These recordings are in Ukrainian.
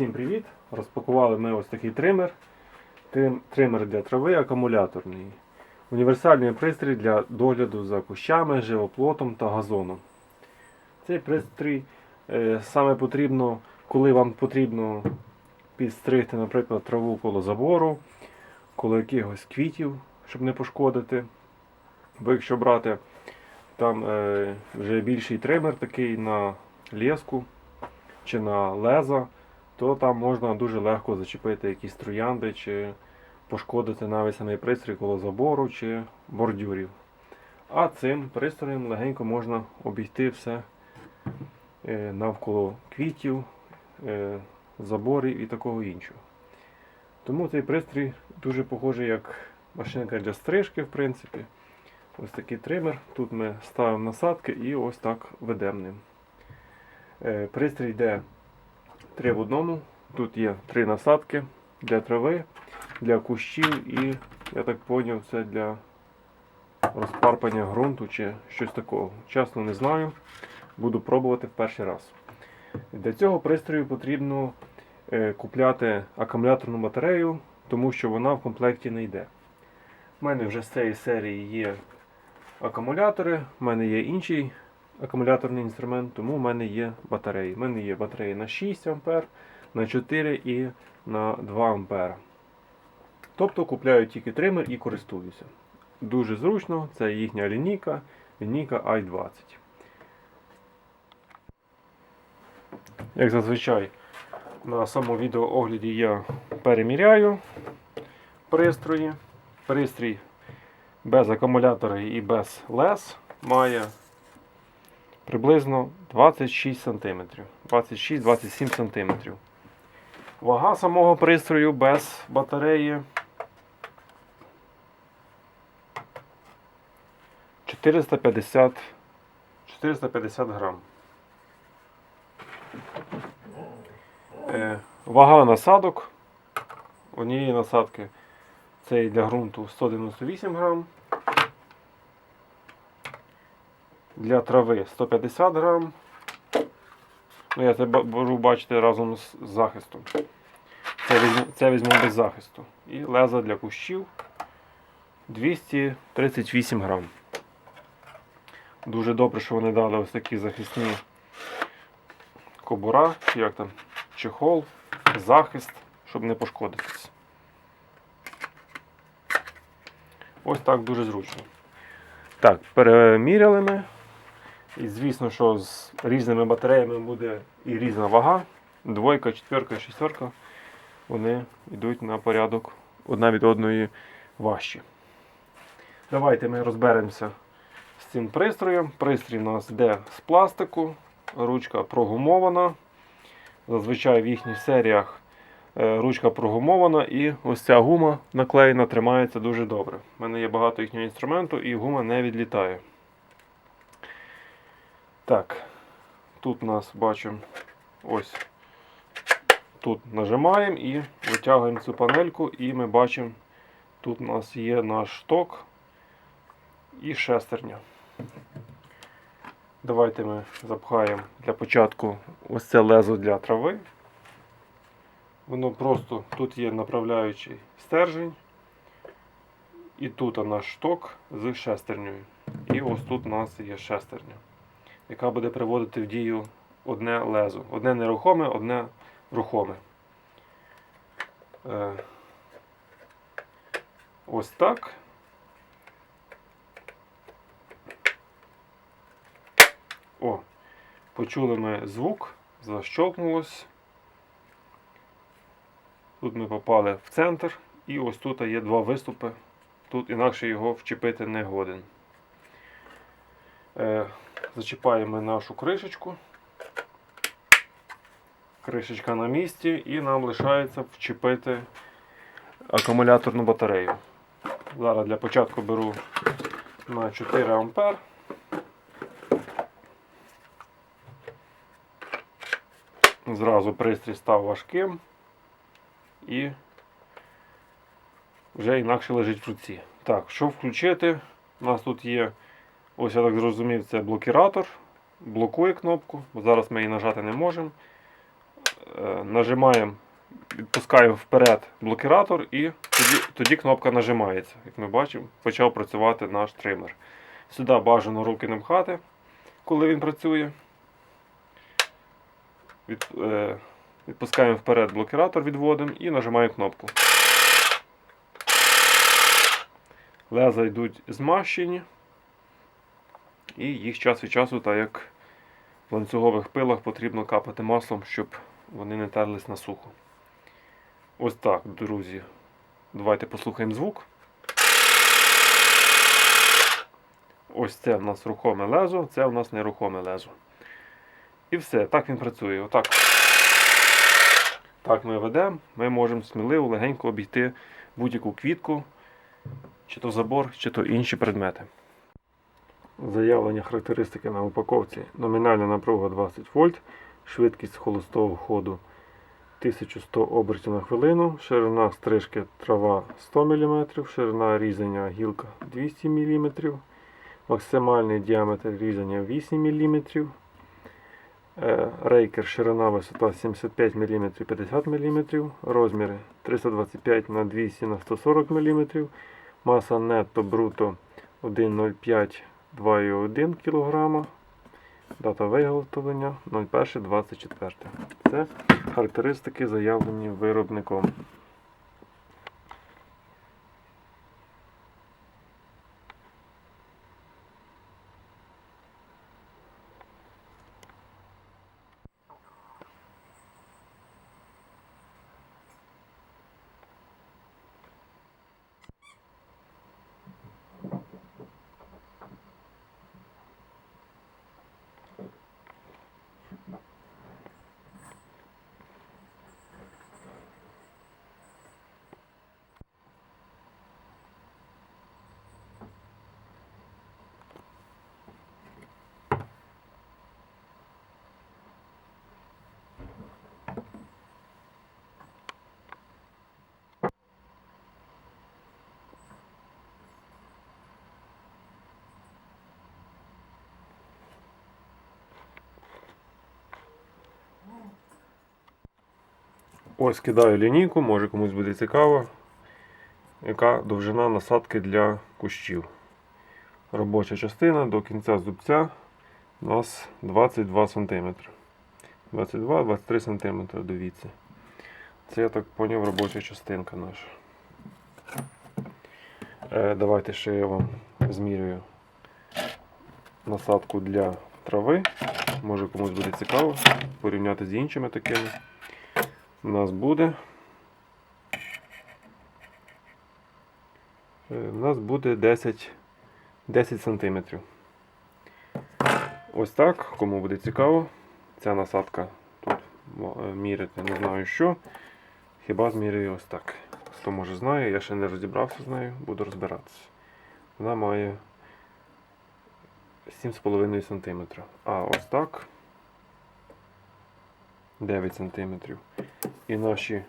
Всім привіт! Розпакували ми ось такий тример. Тример для трави акумуляторний. Універсальний пристрій для догляду за кущами, живоплотом та газоном. Цей пристрій е, саме потрібно, коли вам потрібно підстригти, наприклад, траву коло забору, коло якихось квітів, щоб не пошкодити. Бо якщо брати там е, вже більший тример такий на леску чи на леза, то там можна дуже легко зачепити якісь троянди чи пошкодити навіть самий пристрій коло забору чи бордюрів. А цим пристроєм легенько можна обійти все е, навколо квітів, е, заборів і такого іншого. Тому цей пристрій дуже похожий як машинка для стрижки, в принципі. Ось такий тример. Тут ми ставимо насадки і ось так ведемо ним. Е, Пристрій йде 3 в одному. Тут є три насадки для трави, для кущів і, я так зрозумів, це для розпарпання ґрунту чи щось такого. Чесно не знаю. Буду пробувати в перший раз. Для цього пристрою потрібно е, купляти акумуляторну батарею, тому що вона в комплекті не йде. У мене вже з цієї серії є акумулятори, в мене є інший акумуляторний інструмент, тому в мене є батареї. У мене є батареї на 6 А, на 4 і на 2 А. Тобто купляю тільки тример і користуюся. Дуже зручно, це їхня лінійка, лінійка i20. Як зазвичай, на самому відеоогляді я переміряю пристрої. Пристрій без акумулятора і без лес має приблизно 26 см. 26-27 см. Вага самого пристрою без батареї 450, 450 грам. Е, вага насадок однієї насадки цей для ґрунту 198 грам. Для трави 150 грам. Ну, я це можу бачити разом з захистом. Це візьму, це візьму без захисту. І леза для кущів 238 грам. Дуже добре, що вони дали ось такі захисні кобура, як там, чехол, захист, щоб не пошкодитись. Ось так дуже зручно. Так, переміряли ми. І звісно, що з різними батареями буде і різна вага. Двойка, четверка, шістерка. Вони йдуть на порядок одна від одної важчі. Давайте ми розберемося з цим пристроєм. Пристрій у нас йде з пластику, ручка прогумована. Зазвичай в їхніх серіях е, ручка прогумована і ось ця гума наклеєна тримається дуже добре. У мене є багато їхнього інструменту і гума не відлітає. Так, тут нас бачимо ось тут нажимаємо і витягуємо цю панельку, і ми бачимо, тут у нас є наш шток і шестерня. Давайте ми запхаємо для початку ось це лезо для трави. Воно просто тут є направляючий стержень. І тут наш шток з шестернею. І ось тут у нас є шестерня, яка буде приводити в дію одне лезо. Одне нерухоме, одне рухоме. Е, ось так. О, почули ми звук, защолкнулось. Тут ми попали в центр, і ось тут є два виступи. Тут інакше його вчепити не годен. Зачіпаємо нашу кришечку. Кришечка на місці і нам лишається вчепити акумуляторну батарею. Зараз для початку беру на 4 ампер. Зразу пристрій став важким і вже інакше лежить в руці. Так, що включити? У нас тут є, ось я так зрозумів, це блокіратор. Блокує кнопку, бо зараз ми її нажати не можемо. е, нажимаємо, відпускаємо вперед блокіратор і тоді, тоді кнопка нажимається. Як ми бачимо, почав працювати наш тример. Сюди бажано руки не пхати, коли він працює. Від, е, відпускаємо вперед блокіратор, відводимо і нажимаємо кнопку. Леза йдуть змащені. І їх час від часу, так як в ланцюгових пилах, потрібно капати маслом, щоб вони не терлись на сухо. Ось так, друзі. Давайте послухаємо звук. Ось це в нас рухоме лезо, це в нас нерухоме лезо. І все, так він працює. Отак. Так ми ведемо, ми можемо сміливо легенько обійти будь-яку квітку, чи то забор, чи то інші предмети. Заявлені характеристики на упаковці. Номінальна напруга 20 вольт, швидкість холостого ходу 1100 обертів на хвилину, ширина стрижки трава 100 мм, ширина різання гілка 200 мм, максимальний діаметр різання 8 мм, е, рейкер ширина висота 75 мм 50 мм, розміри 325 на 200 на 140 мм, маса нетто бруто 1,05 2,1 кг. Дата виготовлення 01.24. Це характеристики заявлені виробником. Ось кидаю лінійку, може комусь буде цікаво, яка довжина насадки для кущів. Робоча частина до кінця зубця у нас 22 см. 22-23 см, дивіться. Це я так поняв робоча частинка наша. Е, давайте ще я вам змірюю насадку для трави. Може комусь буде цікаво порівняти з іншими такими у нас буде. Е, У нас буде 10, 10 сантиметрів. Ось так, кому буде цікаво, ця насадка тут е, міряти не знаю що. Хіба змірюю ось так. Хто може знає, я ще не розібрався з нею, буду розбиратися. Вона має 7,5 см. А ось так 9 см. І наші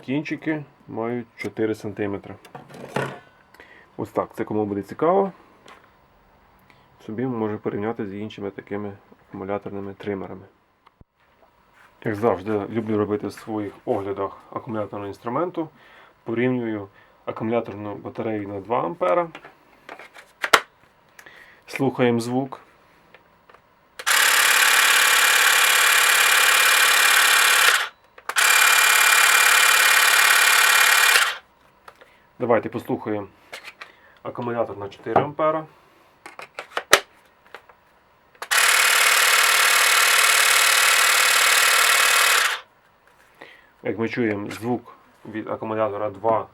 кінчики мають 4 см. Ось так, це кому буде цікаво. Собі може порівняти з іншими такими акумуляторними тримерами. Як завжди, люблю робити в своїх оглядах акумуляторного інструменту. Порівнюю акумуляторну батарею на 2 А. Слухаємо звук. Давайте послухаємо акумулятор на 4 ампера. Як ми чуємо, звук від акумулятора 2,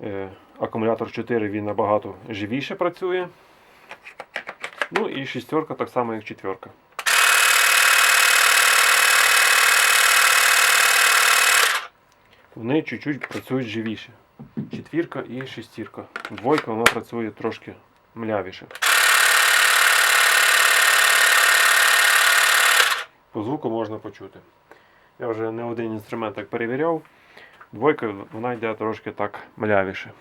е, акумулятор 4 він набагато живіше працює. Ну і шістерка так само, як четверка. Вони чуть-чуть працюють живіше. Четвірка і шестірка. Двойка вона працює трошки млявіше. По звуку можна почути. Я вже не один інструмент так перевіряв. Двойка вона йде трошки так млявіше.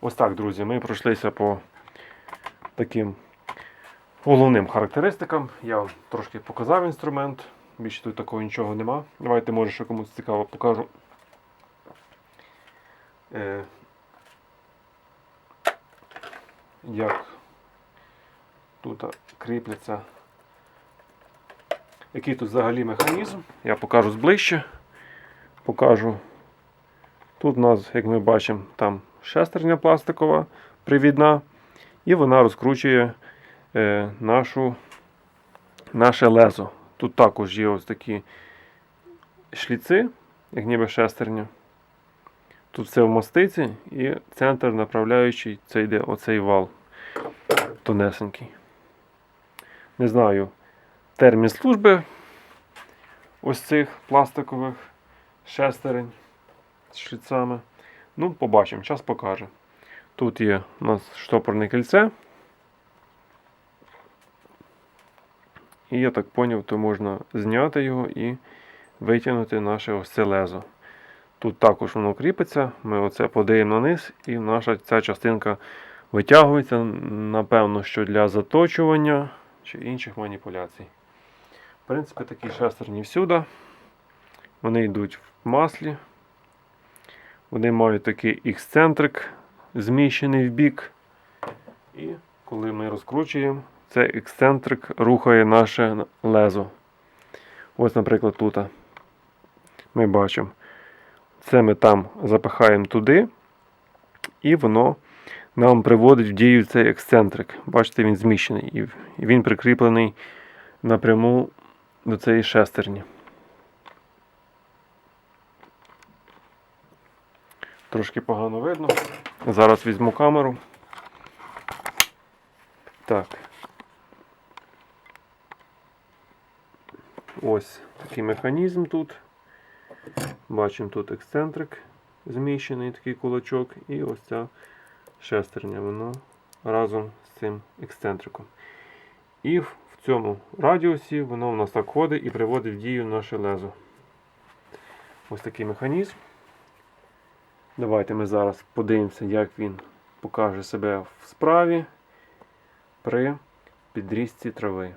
Ось так, друзі, ми пройшлися по таким головним характеристикам. Я вам трошки показав інструмент. Більше тут такого нічого нема. Давайте, може, що комусь цікаво покажу. Е, як тут кріпляться. Який тут взагалі механізм? Я покажу зближче. Покажу. Тут у нас, як ми бачимо, там шестерня пластикова привідна, і вона розкручує е, нашу, наше лезо. Тут також є ось такі шліци, як ніби шестерня. Тут все в мастиці і центр направляючий це йде оцей вал тонесенький. Не знаю термін служби ось цих пластикових шестерень з шліцами. Ну, побачимо, час покаже. Тут є у нас штопорне кільце. І я так зрозумів, то можна зняти його і витягнути наше ось це лезо. Тут також воно кріпиться, ми оце подаємо на і наша ця частинка витягується, напевно, що для заточування чи інших маніпуляцій. В принципі, такі шестерні всюди. Вони йдуть в маслі. Вони мають такий ексцентрик зміщений в бік. І коли ми розкручуємо, цей ексцентрик рухає наше лезо. Ось, наприклад, тут ми бачимо. Це ми там запихаємо туди, і воно нам приводить в дію цей ексцентрик. Бачите, він зміщений і він прикріплений напряму до цієї шестерні. Трошки погано видно. Зараз візьму камеру. Так. Ось такий механізм тут. Бачимо тут ексцентрик зміщений, такий кулачок, і ось ця шестерня, воно разом з цим ексцентриком. І в цьому радіусі воно у нас так ходить і приводить в дію наше лезо. Ось такий механізм. Давайте ми зараз подивимося, як він покаже себе в справі при підрізці трави.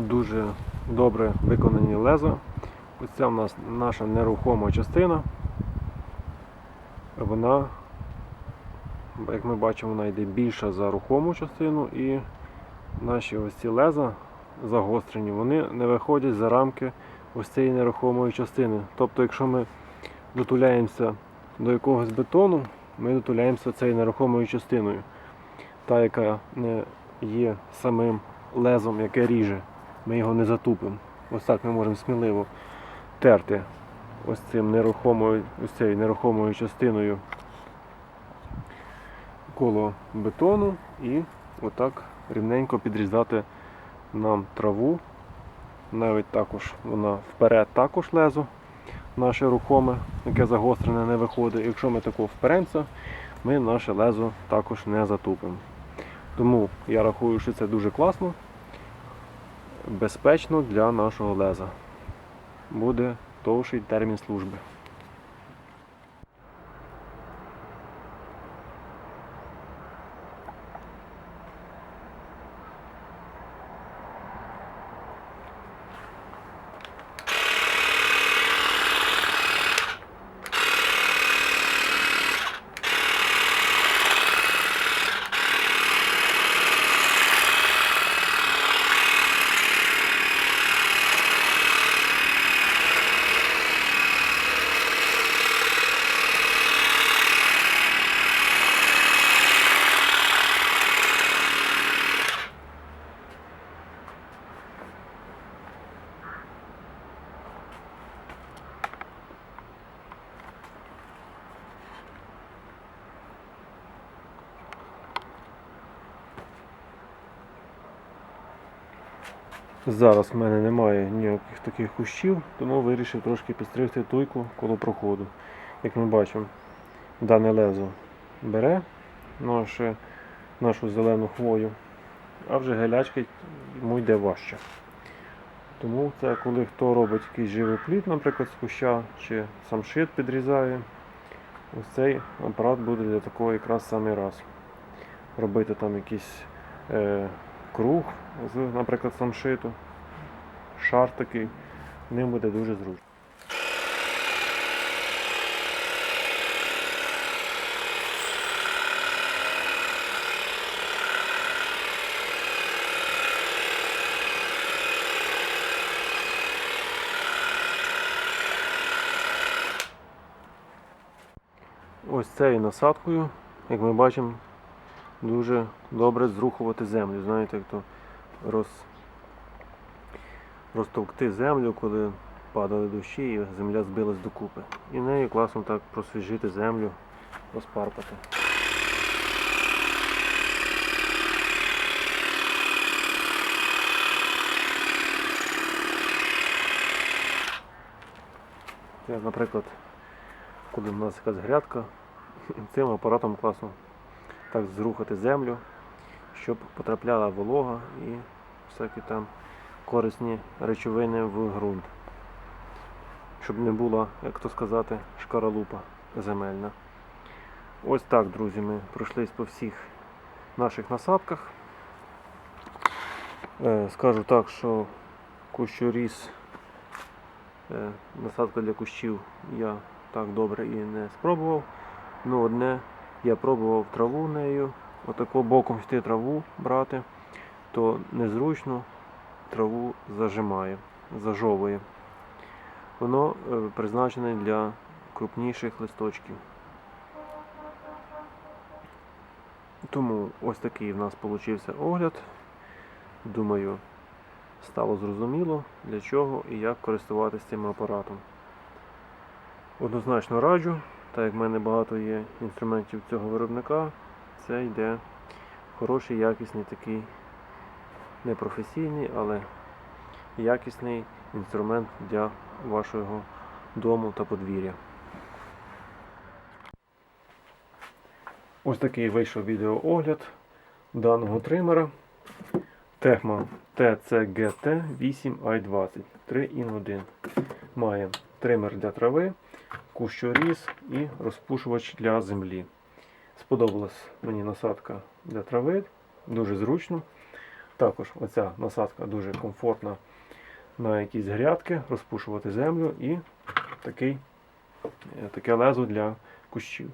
Дуже добре виконані лезо. Ось ця в нас наша нерухома частина. Вона, як ми бачимо, вона йде більша за рухому частину і наші ось ці леза загострені, вони не виходять за рамки ось цієї нерухомої частини. Тобто, якщо ми дотуляємося до якогось бетону, ми дотуляємося цією нерухомою частиною, та, яка не є самим лезом, яке ріже ми його не затупимо. Ось так ми можемо сміливо терти ось цим нерухомою, ось цією нерухомою частиною коло бетону і отак рівненько підрізати нам траву. Навіть також вона вперед також лезо наше рухоме, яке загострене не виходить. Якщо ми тако вперемося, ми наше лезо також не затупимо. Тому я рахую, що це дуже класно, безпечно для нашого леза. Буде довший термін служби. Зараз в мене немає ніяких таких кущів, тому вирішив трошки підстригти туйку коло проходу. Як ми бачимо, дане лезо бере наше, нашу зелену хвою, а вже гелячки йому йде важче. Тому це коли хто робить якийсь живий плід, наприклад, з куща, чи сам шит підрізає, ось цей апарат буде для такого якраз самий раз. Робити там якийсь е, круг з, наприклад, самшиту, шар такий, ним буде дуже зручно. Ось цією насадкою, як ми бачимо, дуже добре зрухувати землю. Знаєте, як то роз... розтовкти землю, коли падали дощі і земля збилась докупи. І нею класно так просвіжити землю, розпарпати. Наприклад, коли в нас якась грядка, цим апаратом класно так зрухати землю, щоб потрапляла волога і всякі там корисні речовини в ґрунт. Щоб не була, як то сказати, шкаралупа земельна. Ось так, друзі, ми пройшлись по всіх наших насадках. Е, Скажу так, що кущоріз, е, насадка для кущів я так добре і не спробував. Ну, одне я пробував траву нею, отако боком йти траву брати, то незручно траву зажимає, зажовує. Воно е, призначене для крупніших листочків. Тому ось такий в нас получився огляд. Думаю, стало зрозуміло для чого і як користуватися цим апаратом. Однозначно раджу, так як в мене багато є інструментів цього виробника, це йде хороший, якісний такий непрофесійний, але якісний інструмент для вашого дому та подвір'я. Ось такий вийшов відеоогляд даного тримера Техма TCGT 8i20 3 in 1. Має тример для трави, кущоріз і розпушувач для землі. Сподобалась мені насадка для трави, дуже зручно. Також оця насадка дуже комфортна на якісь грядки, розпушувати землю і такий, е, таке лезо для кущів.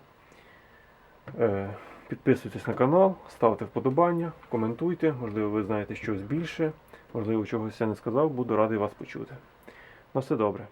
Е, Підписуйтесь на канал, ставте вподобання, коментуйте, можливо, ви знаєте щось більше, можливо, чогось я не сказав, буду радий вас почути. На все добре.